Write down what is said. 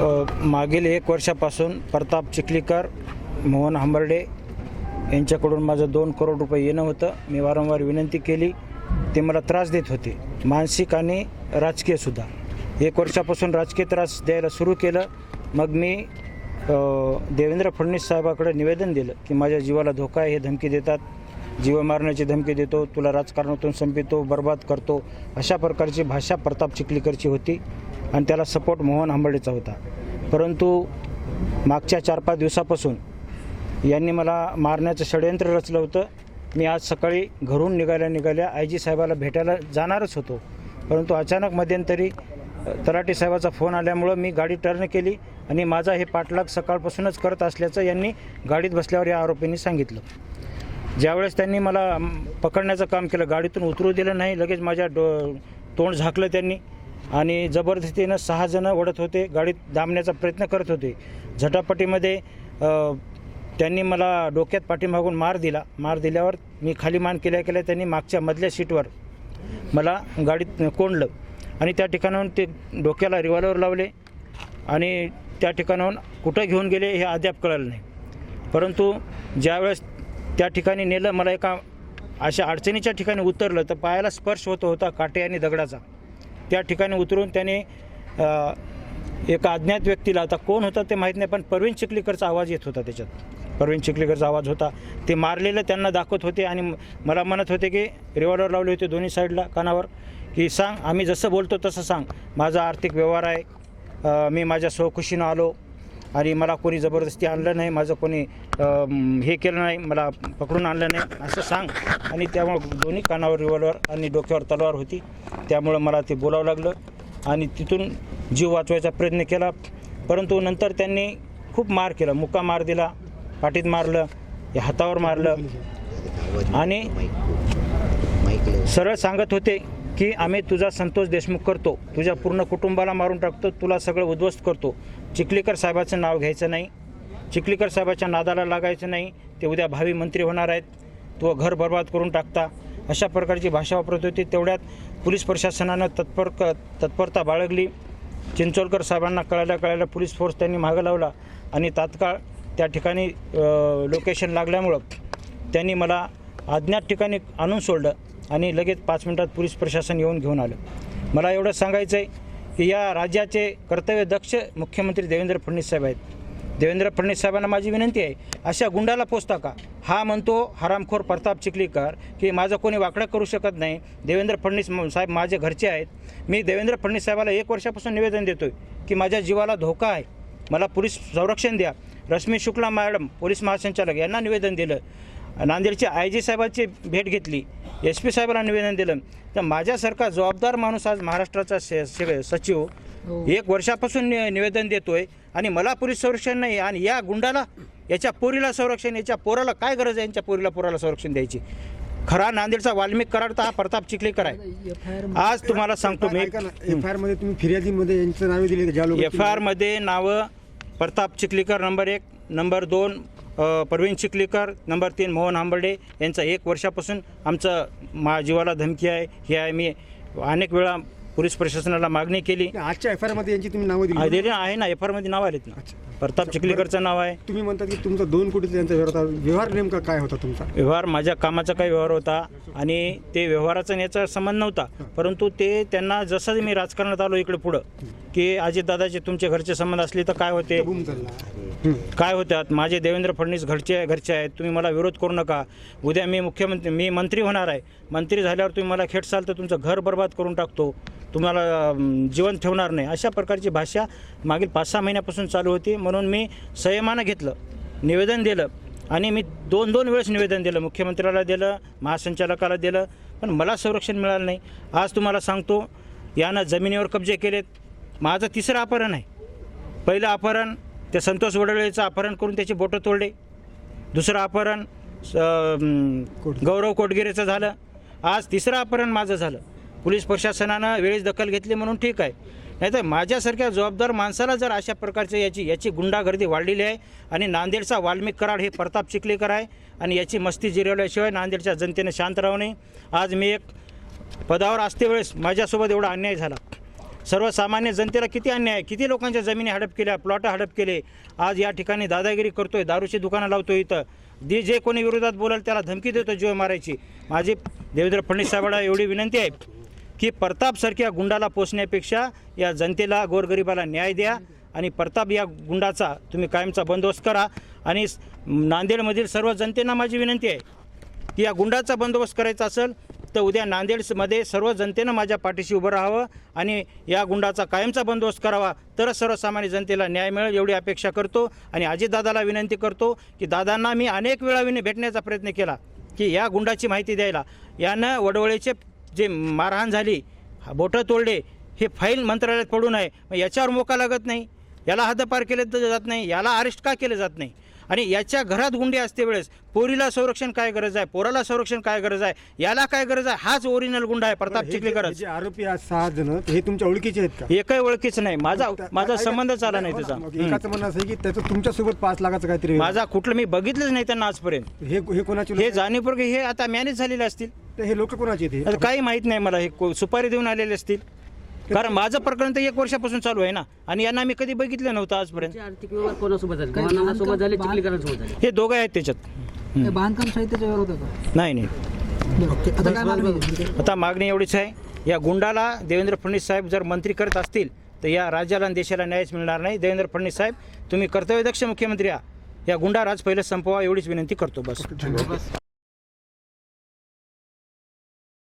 मागील एक वर्षापासून प्रताप चिखलीकर मोहन हंबर्डे यांच्याकडून माझं दोन करोड रुपये येणं होतं. मी वारंवार विनंती केली. ते मला त्रास देत होते. मानसिक आणि राजकीयसुद्धा एक वर्षापासून राजकीय त्रास द्यायला सुरू केलं. मग मी देवेंद्र फडणवीस साहेबाकडे निवेदन दिलं की माझ्या जीवाला धोका आहे हे धमकी देतात. जीव मारण्याची धमकी देतो तुला राजकारणातून संपितो बर्बाद करतो अशा प्रकारची भाषा प्रताप चिखलीकरची होती. आणि त्याला सपोर्ट मोहन आंबडेचा होता. परंतु मागच्या चार पाच दिवसापासून यांनी मला मारण्याचं षडयंत्र रचलं होतं. मी आज सकाळी घरून निघाल्या निघाल्या आय जी साहेबाला भेटायला जाणारच होतो. परंतु अचानक मध्यंतरी अ, तलाठी साहेबाचा फोन आल्यामुळं मी गाडी टर्न केली आणि माझा हे पाठलाग सकाळपासूनच करत असल्याचं यांनी गाडीत बसल्यावर या आरोपींनी सांगितलं. ज्यावेळेस त्यांनी मला पकडण्याचं काम केलं गाडीतून उतरू दिलं नाही लगेच माझ्या डो तोंड झाकलं त्यांनी. आणि जबरदस्तीनं सहा जणं ओढत होते गाडीत दामण्याचा प्रयत्न करत होते. झटापटीमध्ये त्यांनी मला डोक्यात पाठीमागून मार दिला. मार दिल्यावर मी खाली मान केल्या केल्या त्यांनी मागच्या मधल्या सीटवर मला गाडीत कोंडलं आणि त्या ठिकाणाहून ते डोक्याला रिव्हॉल्वर लावले आणि त्या ठिकाणाहून कुठं घेऊन गेले हे अद्याप कळलं नाही. परंतु ज्यावेळेस त्या ठिकाणी नेलं मला एका अशा अडचणीच्या ठिकाणी उतरलं तर पायाला स्पर्श होत होता काटे आणि दगडाचा. त्या ठिकाणी उतरून त्याने एका अज्ञात व्यक्तीला आता कोण होता ते माहीत नाही पण परवीन चिखलीकरचा आवाज येत होता त्याच्यात. परवीन चिखलीकरचा आवाज होता. ते मारलेलं त्यांना दाखवत होते आणि मला म्हणत होते की रिवॉल्वर लावले होते दोन्ही साईडला कानावर की सांग आम्ही जसं बोलतो तसं सांग. माझा आर्थिक व्यवहार आहे. मी माझ्या स्वखुशीनं आलो. आणि मला कोणी जबरदस्ती आणलं नाही माझं कोणी हे केलं नाही मला पकडून आणलं नाही असं सांग. आणि त्यामुळं दोन्ही कानावर रिव्हॉल्वर आणि डोक्यावर तलवार होती. त्यामुळं मला ते बोलावं लागलं. आणि तिथून जीव वाचवायचा प्रयत्न केला. परंतु नंतर त्यांनी खूप मार केला. मुक्का मार दिला पाठीत मारलं या हातावर मारलं. आणि सरळ सांगत होते की आम्ही तुझा संतोष देशमुख करतो. तुझ्या पूर्ण कुटुंबाला मारून टाकतो. तुला सगळं उद्ध्वस्त करतो. चिखलीकर साहेबाचं नाव घ्यायचं नाही. चिखलीकर साहेबाच्या नादाला लागायचं नाही. ते उद्या भावी मंत्री होणार आहेत. तो घर बर्बाद करून टाकता. अशा प्रकारची भाषा वापरत होती. तेवढ्यात पोलीस प्रशासनानं तत्पर क तत्परता बाळगली. चिंचोलकर साहेबांना कळायला कळायला पोलीस फोर्स त्यांनी मागं लावला आणि तात्काळ त्या ठिकाणी लोकेशन लागल्यामुळं त्यांनी मला अज्ञात ठिकाणी आणून सोडलं. आणि लगेच पाच मिनिटात पोलीस प्रशासन येऊन घेऊन आलं. मला एवढं सांगायचं आहे की या राज्याचे कर्तव्यदक्ष मुख्यमंत्री देवेंद्र फडणवीस साहेब आहेत. देवेंद्र फडणवीस साहेबांना माझी विनंती आहे अशा गुंडाला पोचता का? हा म्हणतो हरामखोर प्रताप चिखलीकर की माझं कोणी वाकडं करू शकत नाही. देवेंद्र फडणवीस साहेब माझे घरचे आहेत. मी देवेंद्र फडणवीस साहेबाला एक वर्षापासून निवेदन देतो आहे की माझ्या जीवाला धोका आहे. मला पोलीस संरक्षण द्या. रश्मी शुक्ला मॅडम पोलीस महासंचालक यांना निवेदन दिलं. नांदेडच्या आय जी साहेबांची भेट घेतली. एस पी साहेबांना निवेदन दिलं. तर माझ्यासारखा जबाबदार माणूस आज महाराष्ट्राचा से- सचिव एक वर्षापासून नि- निवेदन देतोय आणि मला पोलीस संरक्षण नाही आणि या गुंडाला याच्या पोरीला संरक्षण याच्या पोराला काय गरज आहे यांच्या पोरीला पोराला संरक्षण द्यायची? खरा नांदेडचा वाल्मिक कराड तर हा प्रताप चिखलीकर आहे आज तुम्हाला सांगतो मी एफ आय आरमध्ये तुम्ही फिर्यादीमध्ये यांचं नावे दिले ज्या लोक एफ आय आरमध्ये नावं प्रताप चिखलीकर नंबर एक नंबर दोन परवीन प्रवीण चिखलीकर नंबर तीन मोहन आंबर्डे यांचा एक वर्षापासून आमचं मा जीवाला धमकी आहे. हे आहे मी अनेक वेळा पोलीस प्रशासनाला मागणी केली. आजच्या एफ आय आरमध्ये यांची तुम्ही नावं दिली. आहे ना एफ आरमध्ये नाव आलेत ना. अच्छा. प्रताप चिखलीकरचं नाव आहे. तुम्ही म्हणता की तुमचा दोन कोटीचा त्यांचा व्यवहार होता. व्यवहार नेमका काय होता तुमचा? व्यवहार माझ्या कामाचा काही व्यवहार होता आणि ते व्यवहाराचा आणि याचा संबंध नव्हता. परंतु ते त्यांना जसं मी राजकारणात आलो इकडे पुढं की अजितदादाचे तुमचे घरचे संबंध असले तर काय होते? बूम चालला हम्म. काय होत्यात माझे देवेंद्र फडणवीस घरचे घरचे आहेत. तुम्ही मला विरोध करू नका. उद्या मी मुख्यमंत्री मी मंत्री होणार आहे. मंत्री झाल्यावर तुम्ही मला खेटसाल तर तुमचं घर बर्बाद करून टाकतो. तुम्हाला जीवन जिवंत ठेवणार नाही. अशा प्रकारची भाषा मागील पाच सहा महिन्यापासून चालू होती. म्हणून मी संयमानं घेतलं निवेदन दिलं आणि मी दोन दोन वेळेस निवेदन दिलं. मुख्यमंत्र्याला दिलं महासंचालकाला दिलं पण मला संरक्षण मिळालं नाही. आज तुम्हाला सांगतो यानं जमिनीवर कब्जे केलेत. माझं तिसरं अपहरण आहे. पहिलं अपहरण ते संतोष वडळेचं अपहरण करून त्याची बोटं तोडले. दुसरं अपहरण स- गौरव कोटगिरेचं झालं. आज तिसरं अपहरण माझं झालं. पोलीस प्रशासनानं वेळेस दखल घेतली म्हणून ठीक आहे. नाहीतर माझ्यासारख्या जबाबदार माणसाला जर अशा प्रकारचे याची याची गुंडागर्दी वाढलेली आहे आणि नांदेडचा वाल्मिक कराड हे प्रताप चिखलेकर आहे आणि याची मस्ती जिरवल्याशिवाय नांदेडच्या जनतेने शांत राहू नये. आज मी एक पदावर असते वेळेस माझ्यासोबत एवढा अन्याय झाला. सर्वसामान्य जनतेला किती अन्याय आहे? किती लोकांच्या जमिनी हडप केल्या प्लॉट हडप केले? आज या ठिकाणी दादागिरी करतोय दारूची दुकानं लावतो इथं. जे जे कोणी विरोधात बोलाल त्याला धमकी देतो जीव मारायची. माझी देवेंद्र फडणवीस साहेबांना एवढी विनंती आहे. की प्रतापसारख्या गुंडाला पोचण्यापेक्षा या जनतेला गोरगरिबाला न्याय द्या आणि प्रताप या गुंडाचा तुम्ही कायमचा बंदोबस्त करा. आणि नांदेडमधील सर्व जनतेला माझी विनंती आहे की या गुंडाचा बंदोबस्त करायचा असेल तर उद्या नांदेडमध्ये सर्व जनतेनं माझ्या पाठीशी उभं राहावं आणि या गुंडाचा कायमचा बंदोबस्त करावा. तरच सर्वसामान्य जनतेला न्याय मिळेल एवढी अपेक्षा करतो आणि अजितदादाला विनंती करतो की दादांना मी अनेक वेळा विन भेटण्याचा प्रयत्न केला की या गुंडाची माहिती द्यायला. यानं वडवळेचे जे मारहाण झाली बोटं तोडले हे फाईल मंत्रालयात पडू नये. मग याच्यावर मोका लागत नाही. याला हद्दपार केले जात नाही. याला अरेस्ट का केलं जात नाही? आणि याच्या घरात गुंडे असते वेळेस पोरीला संरक्षण काय गरज आहे? पोराला संरक्षण काय गरज आहे? याला काय गरज आहे? हाच ओरिजिनल गुंडा आहे प्रताप जे आरोपी आहेत सहा जण हे तुमच्या ओळखीचे आहेत का? एकही ओळखीच नाही. माझा माझा संबंधच आला नाही त्याचा एकाचं म्हणणं असं आहे की त्याचं तुमच्यासोबत पाच लाखाचं काहीतरी माझा कुठलं मी बघितलंच नाही त्यांना आजपर्यंत. हे हे कोणाचे हे? जाणीवपूर्वक हे आता मॅनेज झालेले असतील. तर हे लोक कोणाचे आता हे? काही माहीत नाही मला हे को- सुपारी देऊन आलेले असतील. कारण माझं प्रकरण तर एक वर्षापासून चालू आहे ना. आणि यांना मी कधी बघितलं नव्हतं आजपर्यंत. त्यांचे आर्थिक व्यवहार कोणासोबत झाले? कोणाला सोबत झाले चिखलीकरांसोबत झाले? हे दोघं आहेत त्याच्यात. हे बांधकाम साहित्याच्या विरोधात का? नाही नाही. आता काय मागणी आहे? आता मागणी एवढीच आहे. या गुंडाला देवेंद्र फडणवीस साहेब जर मंत्री करत असतील तर या राज्याला आणि देशाला न्यायच मिळणार नाही. देवेंद्र फडणवीस साहेब तुम्ही कर्तव्यदक्ष मुख्यमंत्री आहात या गुंडा राज पहिलं संपवा एवढीच विनंती करतो बस.